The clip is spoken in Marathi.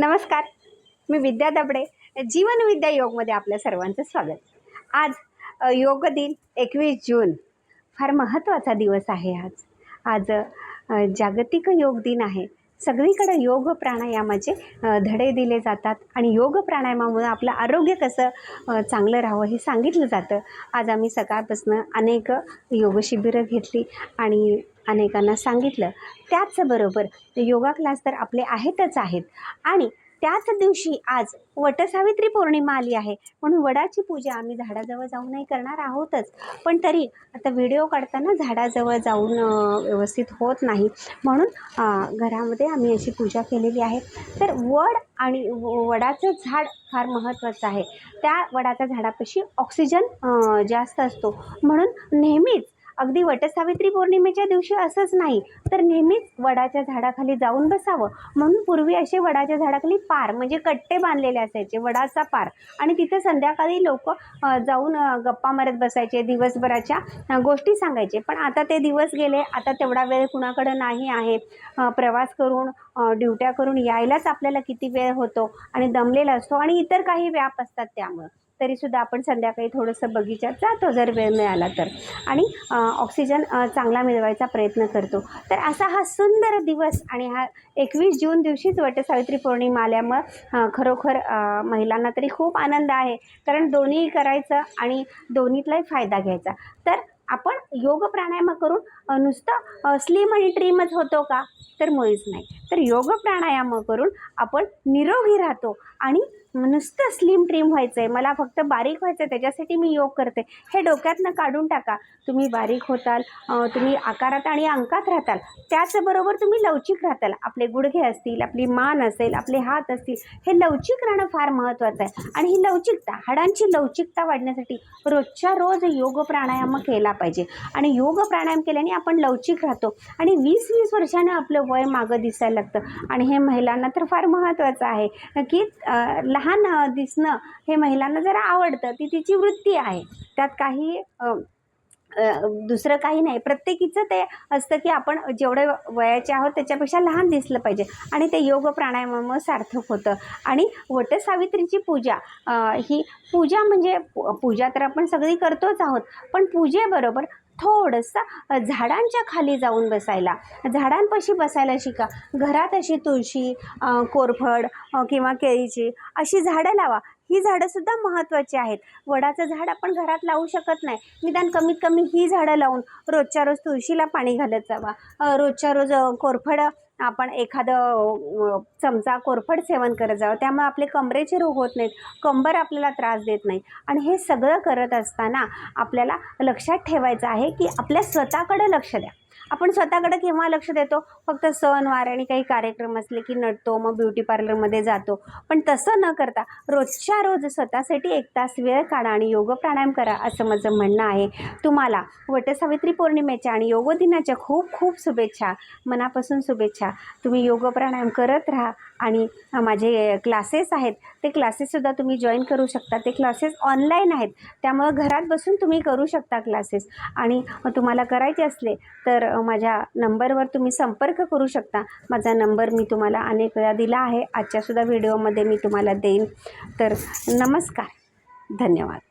नमस्कार मी विद्या दबडे जीवनविद्या योगमध्ये आपल्या सर्वांचं स्वागत. आज योग दिन एकवीस जून फार महत्त्वाचा दिवस आहे आज. आज जागतिक योग दिन आहे. सगळीकडे योग प्राणायामाचे धडे दिले जातात. आणि योग प्राणायामामुळे आपलं आरोग्य कसं चांगलं राहावं हे सांगितलं जातं. आज आम्ही सकाळपासून अनेक योग शिबिरं घेतली आणि अनेकांना सांगितलं. त्याचबरोबर योगा क्लास तर आपले आहेतच आहेत. आणि त्याच दिवशी आज वटसावित्री पौर्णिमा आली आहे. म्हणून वडाची पूजा आम्ही झाडाजवळ जाऊनही करणार आहोतच. पण तरी आता व्हिडिओ काढताना झाडाजवळ जाऊन व्यवस्थित होत नाही. म्हणून घरामध्ये आम्ही अशी पूजा केलेली आहे. तर वड आणि व- वडाचं झाड फार महत्त्वाचं आहे. त्या वडाच्या झाडापाशी ऑक्सिजन जास्त असतो. म्हणून नेहमीच अगदी वटसावित्री पौर्णिमेच्या दिवशी असंच नाही तर नेहमीच वडाच्या झाडाखाली जाऊन बसावं. म्हणून पूर्वी असे वडाच्या झाडाखाली पार म्हणजे कट्टे बांधलेले असायचे वडाचा पार. आणि तिथे संध्याकाळी लोक जाऊन गप्पा मारत बसायचे दिवसभराच्या गोष्टी सांगायचे. पण आता ते दिवस गेले आता तेवढा वेळ कुणाकडं नाही आहे. प्रवास करून ड्युट्या करून यायलाच आपल्याला किती वेळ होतो आणि दमलेला असतो आणि इतर काही व्याप असतात त्यामुळं. तरीसुद्धा आपण संध्याकाळी थोडंसं बगीचात जातो जर वेळ मिळाला तर. आणि ऑक्सिजन चांगला मिळवायचा प्रयत्न करतो. तर असा हा सुंदर दिवस आणि हा एकवीस जून दिवशीच वटसावित्री पौर्णिमा आल्यामुळं खरोखर महिलांना तरी खूप आनंद आहे. कारण दोन्ही करायचं आणि दोन्हीतलाही फायदा घ्यायचा. तर आपण योग प्राणायाम करून नुसतं स्लिम आणि ट्रीमच होतो का? तर मुळीच नाही. तर योग प्राणायाम करून आपण निरोगी राहतो आणि नुसतं स्लिम ट्रीम व्हायचं आहे मला फक्त बारीक व्हायचं आहे त्याच्यासाठी मी योग करते. हे डोक्यातनं काढून टाका. तुम्ही बारीक होताल तुम्ही आकारात आणि अंकात राहताल. त्याचबरोबर तुम्ही लवचिक राहताल. आपले गुडघे असतील आपली मान असेल आपले हात असतील हे लवचिक राहणं फार महत्त्वाचं आहे. आणि ही लवचिकता हाडांची लवचिकता वाढण्यासाठी रोजच्या रोज योग प्राणायाम केला पाहिजे. आणि योग प्राणायाम केल्याने आपण लवचिक राहतो. आणि वीस वीस वर्षानं आपलं वय मागं दिसायला लागतं. आणि हे महिलांना तर फार महत्त्वाचं आहे. की अ, लहान दिसणं हे महिलांना जरा आवडतं. ती तिची वृत्ती आहे. त्यात काही दुसरं काही नाही. प्रत्येकीचं ते असतं की आपण जेवढे वयाचे आहोत त्याच्यापेक्षा लहान दिसलं पाहिजे. आणि ते योग प्राणायामामुळे सार्थक होतं. आणि वटसावित्रीची पूजा ही पूजा म्हणजे पूजा तर आपण सगळी करतोच आहोत. पण पूजेबरोबर थोडंसं झाडांच्या खाली जाऊन बसायला. झाडांपाशी बसायला शिका. घरात अशी तुळशी कोरफड किंवा केळीची अशी झाडं लावा. ही झाडंसुद्धा महत्त्वाची आहेत. वडाचं झाड आपण घरात लावू शकत नाही. निदान कमीत कमी ही झाडं लावून रोजच्या रोज तुळशीला पाणी घालत जावा. रोजच्या रोज कोरफड आपण एखादं चमचा कोरफड सेवन करत जावं. त्यामुळे आपले कमरेचे रोग होत नाहीत. कंबर आपल्याला त्रास देत नाही. आणि हे सगळं करत असताना आपल्याला लक्षात ठेवायचं आहे की आपल्या स्वतःकडे लक्ष द्या. आपण स्वतःकडे केव्हा लक्ष देतो? फक्त सणवार आणि काही कार्यक्रम असले की नटतो मग ब्युटी पार्लरमध्ये जातो. पण तसं न करता रोजच्या रोज स्वतःसाठी एक तास वेळ काढा आणि योग प्राणायाम करा असं माझं म्हणणं आहे. तुम्हाला वटसावित्री पौर्णिमेच्या आणि योग दिनाच्या खूप खूप शुभेच्छा. मनापासून शुभेच्छा. तुम्ही योग प्राणायाम करत राहा. आणि माझे क्लासेस आहेत ते क्लासेससुद्धा तुम्ही जॉईन करू शकता. ते क्लासेस ऑनलाईन आहेत. त्यामुळं घरात बसून तुम्ही करू शकता क्लासेस आणि तुम्हाला करायचे असले तर माझ्या नंबरवर तुम्ही संपर्क करू शकता. माझा नंबर मी तुम्हाला अनेक वेळा दिला आहे. आजच्यासुद्धा व्हिडिओमध्ये मी तुम्हाला देईन. तर नमस्कार. धन्यवाद.